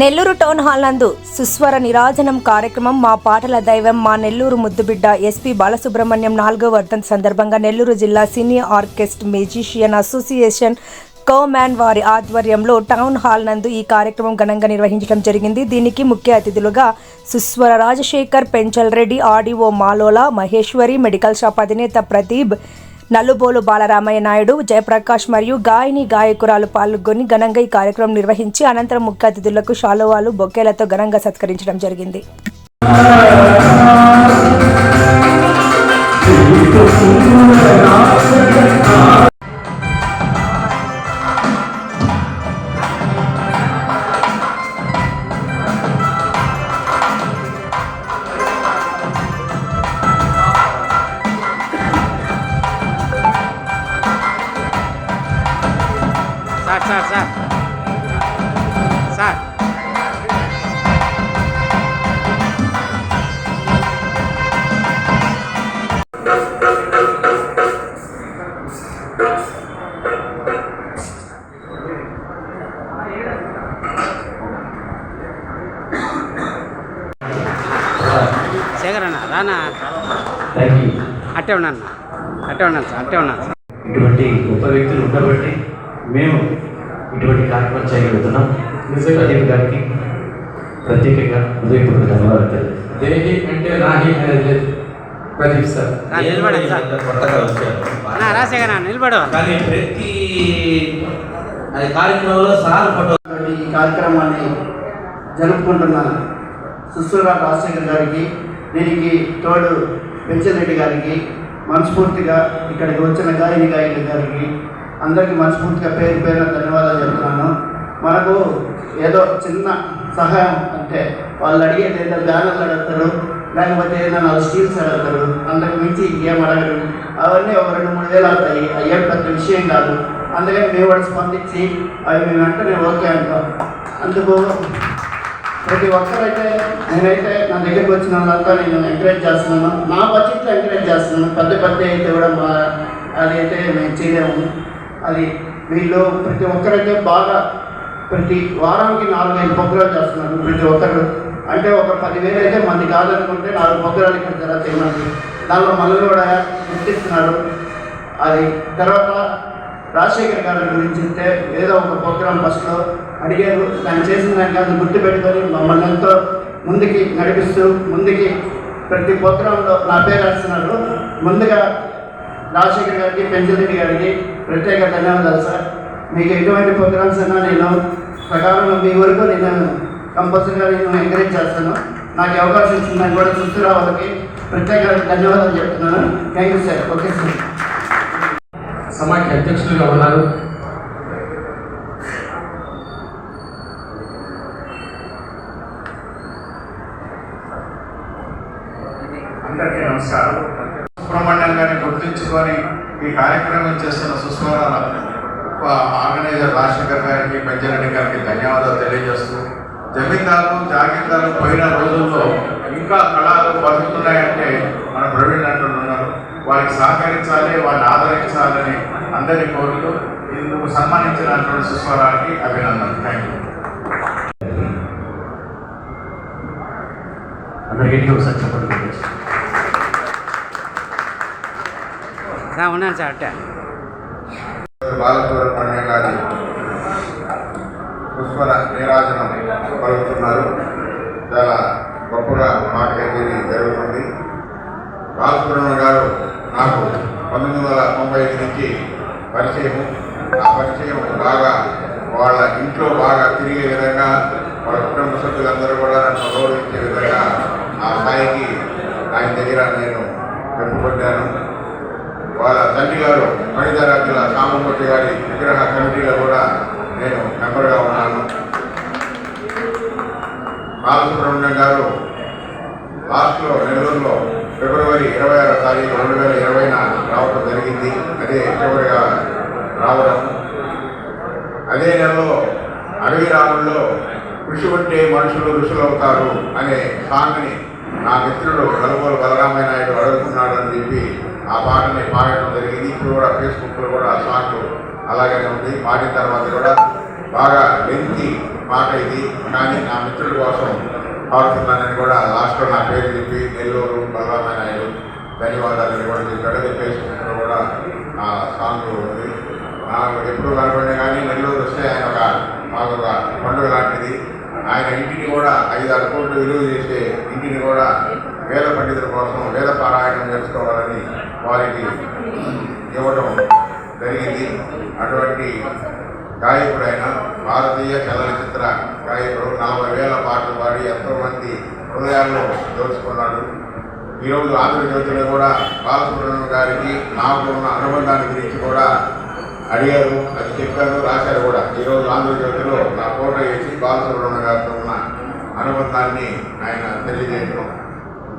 Nellore town hall నందు సుస్వర నిరాజనం కార్యక్రమం మా పాటల దైవం మా నెల్లూరు ముద్దుబిడ్డ ఎస్పీ బాలసుబ్రహ్మణ్యం నాలుగో వర్ధన్ సందర్భంగా నెల్లూరు జిల్లా సినీ ఆర్కెస్ట్ మ్యూజిషియన్ అసోసియేషన్ కోమ్యాన్ వారి ఆధ్వర్యంలో టౌన్ హాల్ నందు ఈ కార్యక్రమం ఘనంగా నిర్వహించడం జరిగింది. దీనికి ముఖ్య అతిథులుగా సుస్వర Rajasekhar Penchal Reddy audio Malola Maheshwari medical shop అధినేత ప్రదీప్ నల్లుబోలు బాలరామయ్య నాయుడు జయప్రకాష్ మరియు గాయని గాయకురాలు పాల్గొని ఘనంగా ఈ కార్యక్రమం నిర్వహించి అనంతరం ముఖ్య అతిథులకు శాలువాలు బొకేలతో ఘనంగా సత్కరించడం జరిగింది. శేఖర్ అన్న రానా అట్టే ఉన్నాను అట్టే ఉన్నాను సార్ అట్టే ఉన్నాను సార్. ఇటువంటి గొప్ప వ్యక్తులు ఉండబట్టి మేము ఇటువంటి కార్యక్రమం చేయగలుగుతున్నాం. ప్రదీప్ గారికి ప్రత్యేకంగా హృదయపూర్వక ధన్యవాదాలు. దేహి అంటే నాహి అనేది ప్రదీప్ సార్. నిలబడండి సార్. కొత్తగా వచ్చారు. నిలబడు. కానీ ప్రతి అది కార్యక్రమంలో సార్ ఫోటో ఈ కార్యక్రమాన్ని జరుపుకుంటున్న సుశ్వర రాజశేఖర్ గారికి దీనికి తోడు పెంచరెడ్డి గారికి మనస్ఫూర్తిగా ఇక్కడికి వచ్చిన గాయని గాయని గారికి అందరికీ మనస్ఫూర్తిగా పేరు పేరున ధన్యవాదాలు చెప్తున్నాను. మనకు ఏదో చిన్న సహాయం అంటే వాళ్ళు అడిగేది ఏదో బ్యానర్లు అడుగుతారు లేకపోతే ఏదైనా స్టీల్స్ అడుగుతారు అంతకు మించి ఏం అడగరు. అవన్నీ ఒక రెండు మూడు వేలు అవుతాయి. అయ్యే పెద్ద విషయం కాదు. అందుకని మేము కూడా స్పందించి అవి మేము వెంటనే ఓకే అంటాం. అందుకు ప్రతి ఒక్కరైతే నేనైతే నా దగ్గరికి వచ్చిన వాళ్ళంతా నేను ఎంకరేజ్ చేస్తున్నాను. నా బడ్జెట్లో ఎంకరేజ్ చేస్తున్నాను. పెద్ద పెద్ద అయితే కూడా మా అది అయితే మేము చేయలేము. అది వీళ్ళు ప్రతి ఒక్కరైతే బాగా ప్రతి వారానికి నాలుగైదు పొగ్గురాలు చేస్తున్నారు. ప్రతి ఒక్కరు. అంటే ఒక పదివేలు అయితే మంది కాదనుకుంటే నాలుగు పొగ్గురాలు ఇక్కడ జరుగుతాయి చేయమని దానిలో మనల్ని కూడా గుర్తిస్తున్నారు. అది తర్వాత రాజశేఖర్ గారి గురించి చెప్తే ఏదో ఒక ప్రోగ్రామ్ ఫస్ట్లో అడిగారు. దాన్ని చేసిన దాన్ని గుర్తు పెట్టుకొని మమ్మల్ని ఎంతో ముందుకి నడిపిస్తూ ముందుకి ప్రతి ప్రోగ్రాంలో నా పేరు రాస్తున్నారు ముందుగా రాజశేఖర్ గారికి పెంచరెడ్డి గారికి ప్రత్యేక ధన్యవాదాలు సార్. మీకు ఎటువంటి ప్రోగ్రామ్స్ అయినా నేను ప్రకారం మీ వరకు నేను కంపల్సరీగా నేను ఎంకరేజ్ చేస్తాను. నాకు అవకాశం ఇచ్చిందని కూడా చూస్తున్నా వాళ్ళకి ప్రత్యేక ధన్యవాదాలు చెప్తున్నాను. Thank you sir. Okay sir. సమాఖ్య అధ్యక్షులుగా ఉన్నారు. అందరికీ నమస్కారం. సుబ్రహ్మణ్యం గారిని గుర్తించుకొని ఈ కార్యక్రమం చేస్తున్న సుస్మర ఆర్గనైజర్ రాజశేఖర్ గారికి పెంచారెడ్డి గారికి ధన్యవాదాలు తెలియజేస్తూ జమీందారు జాగీర్దారు పోయిన రోజుల్లో ఇంకా కళలు బతుకుతున్నాయంటే మన ప్రవీణ్ అంటున్నారు ఉన్నారు. వారికి సహకరించాలి వారిని ఆదరించాలని అందరి కోరుతూ ఇందుకు సన్మానించినటువంటి సుస్వరానికి అభినందనలు. థ్యాంక్ యూ అందరికీ ఒకసారి చెప్పండి రా ఉన్నాను సార్ అట్టే బాలసుబ్రహ్మణ్యం గారి పుష్పల నీరాజనం పలుకుతున్నారు. చాలా గొప్పగా మాట్లాడేది జరుగుతుంది. బాలసుబ్రహ్మణ్యం గారు నాకు పంతొమ్మిది వందల తొంభై ఐదు నుంచి పరిచయం ఆ పరిచయం బాగా వాళ్ళ ఇంట్లో బాగా తిరిగే విధంగా వాళ్ళ కుటుంబ సభ్యులందరూ కూడా నన్ను గౌరవించే విధంగా ఆ స్థాయికి ఆయన దగ్గర నేను పెట్టుకొట్టాను వాళ్ళ తండ్రి గారు మణిధరాజుల సామమూర్తి గారి విగ్రహ కమిటీలో కూడా నేను మెంబర్గా ఉన్నాను బాలసుబ్రహ్మణ్యం గారు లాస్ట్లో నెల్లూరులో ఫిబ్రవరి ఇరవై ఆరో తారీఖు రెండు వేల ఇరవైన రావడం జరిగింది. అదే చివరిగా రావడం. అదే నెలలో అడవి రాముల్లో కృషి ఉంటే మనుషులు ఋషులు అవుతారు అనే సాంగ్ని నా మిత్రుడు నలుగురు బలరామయ్య నాయుడు అడుగుతున్నాడు అని చెప్పి ఆ పాటని పాడటం జరిగింది. ఇప్పుడు కూడా ఫేస్బుక్లో కూడా ఆ సాంగ్ అలాగనే ఉంది. పాడిన తర్వాత కూడా బాగా లెంతి మాట ఇది. కానీ నా మిత్రుల కోసం పాడుతున్నానని కూడా లాస్ట్లో నా పేరు చెప్పి నెల్లూరు బలరామ నాయుడు ధన్యవాదాలని కూడా చెప్పాడు. ఫేస్బుక్లో కూడా ఆ సాంగ్ ఉంది. నాకు ఎప్పుడు కనపడినా కానీ నెల్లూరు వస్తే ఆయన ఒక మాకు ఒక పండుగ లాంటిది. ఆయన ఇంటిని కూడా ఐదారు కోట్లు విలువ చేసే ఇంటిని కూడా వేద పండితుల కోసం వేద పారాయణం చేసుకోవాలని వారికి ఇవ్వడం జరిగింది. అటువంటి గాయకుడైన భారతీయ చలనచిత్ర గాయకుడు నలభై వేల పాటలు పాడి ఎంతోమంది హృదయాల్లో దోచుకున్నాడు. ఈరోజు ఆంధ్రజ్యోతిలో కూడా బాలసుబ్రహ్మణ్యం గారికి నాకు ఉన్న అనుబంధాన్ని గురించి కూడా అడిగారు అది చెప్పారు రాశారు కూడా. ఈరోజు ఆంధ్రజ్యోతిలో నా ఫోటో వేసి బాలసుబ్రహ్మణ్యం గారితో ఉన్న అనుబంధాన్ని ఆయన తెలియజేయడం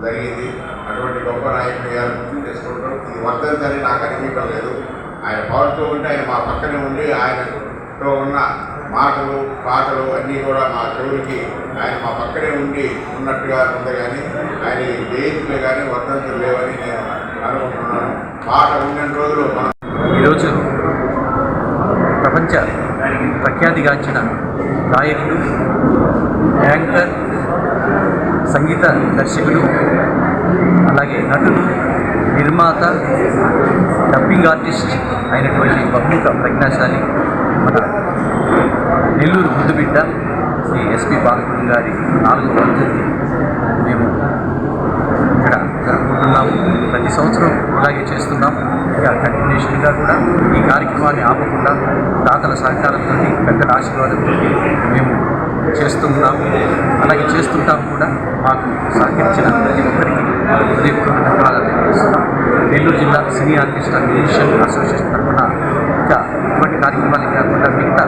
జరిగింది. అటువంటి గొప్ప నాయకుడు గారు గుర్తు చేసుకుంటాం ఇది వర్ధంతని నాకు అనిపించడం లేదు. ఆయన పాడుతూ ఉంటే ఆయన మా పక్కనే ఉండి ఇంట్లో ఉన్న మాటలు పాటలు అన్నీ కూడా మా చెవులకి ఆయన మా పక్కనే ఉండి ఉన్నట్టుగా ఉంది కానీ ఆయన జయంతులు కానీ వర్ధంతులు లేవని నేను అనుకుంటున్నాను. పాట ఉన్న రోజులు మనం ఈరోజు ప్రపంచ ప్రఖ్యాతిగాంచిన గాయకుడు యాంకర్ సంగీత దర్శకుడు అలాగే నటుడు నిర్మాత డబ్బింగ్ ఆర్టిస్ట్ అయినటువంటి బహుముఖ ప్రజ్ఞాశాలి మన నెల్లూరు ముద్దుబిడ్డ శ్రీ ఎస్పి బాలకృష్ణ గారి నాలుగో వర్ధంతి మేము ఇక్కడ జరుపుకుంటున్నాము. ప్రతి సంవత్సరం అలాగే చేస్తున్నాం. ఇంకా కంటిన్యూషన్గా కూడా ఈ కార్యక్రమాన్ని ఆపకుండా దాతల సహకారంతో పెద్దల ఆశీర్వాదంతో మేము చేస్తున్నాము అలాగే చేస్తుంటాం కూడా. మాకు సహకరించిన ప్రతి ఒక్కరికి హృదయపూర్వక ధన్యవాదాలు. తెలియజేస్తున్నాం నెల్లూరు జిల్లా సినీ ఆర్కెస్ట్రా మ్యూజిషియన్ అసోసియేషన్ తరఫున ఇంకా ఇటువంటి కార్యక్రమాలు కాకుండా మిగతా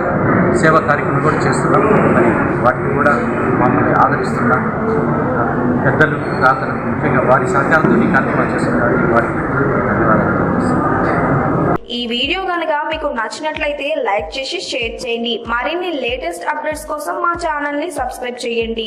సేవా కార్యక్రమం కూడా చేస్తున్నాం. మరి వాటిని కూడా మమ్మల్ని ఆదరిస్తున్న. పెద్దలు దాతలు ముఖ్యంగా వారి సహకారంతో ఈ కార్యక్రమాలు చేస్తున్నారు. వారికి ధన్యవాదాలు. ఈ వీడియో కనుక మీకు నచ్చినట్లయితే లైక్ చేసి షేర్ చేయండి. మరిన్ని లేటెస్ట్ అప్డేట్స్ కోసం మా ఛానల్ని సబ్స్క్రైబ్ చేయండి.